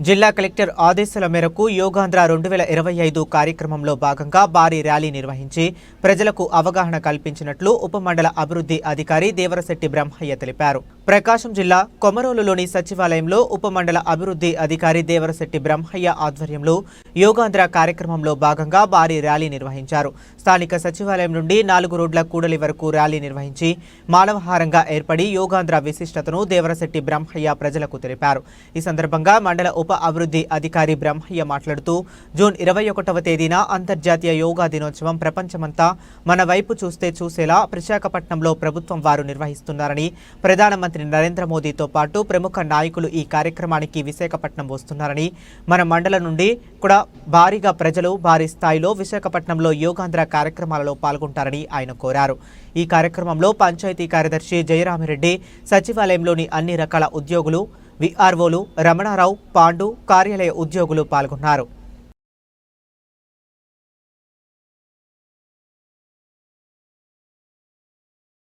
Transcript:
జిల్లా కలెక్టర్ ఆదేశాల మేరకు యోగాంధ్ర రెండు వేల ఇరవై ఐదు కార్యక్రమంలో భాగంగా భారీ ర్యాలీ నిర్వహించి ప్రజలకు అవగాహన కల్పించినట్లు ఉపమండల అభివృద్ధి అధికారి దేవరశెట్టి బ్రహ్మయ్య తెలిపారు. ప్రకాశం జిల్లా కొమరోలులోని సచివాలయంలో ఉపమండల అభివృద్ధి అధికారి దేవరశెట్టి బ్రహ్మయ్య ఆధ్వర్యంలో యోగాంధ్ర కార్యక్రమంలో భాగంగా భారీ ర్యాలీ నిర్వహించారు. స్థానిక సచివాలయం నుండి నాలుగు రోడ్ల కూడలి వరకు ర్యాలీ నిర్వహించి మానవహారంగా ఏర్పడి యోగాంధ్ర విశిష్టతను దేవరశెట్టి బ్రహ్మయ్య ప్రజలకు తెలిపారు. ఈ సందర్భంగా మండల ఉప అభివృద్ధి అధికారి బ్రహ్మయ్య మాట్లాడుతూ జూన్ ఇరవై ఒకటవ తేదీన అంతర్జాతీయ యోగా దినోత్సవం ప్రపంచమంతా మన వైపు చూస్తే చూసేలా విశాఖపట్నంలో ప్రభుత్వం వారు నిర్వహిస్తున్నారని ప్రధానమంత్రి నరేంద్ర మోదీతో పాటు ప్రముఖ నాయకులు ఈ కార్యక్రమానికి విశాఖపట్నం వస్తున్నారని మన మండలం నుండి కూడా భారీగా ప్రజలు భారీ స్థాయిలో విశాఖపట్నంలో యోగాంధ్ర కార్యక్రమాలలో పాల్గొంటారని ఆయన కోరారు. ఈ కార్యక్రమంలో పంచాయతీ కార్యదర్శి జయరామిరెడ్డి సచివాలయంలోని అన్ని రకాల ఉద్యోగులు విఆర్ఓలు రమణారావు పాండు కార్యాలయ ఉద్యోగులు పాల్గొన్నారు.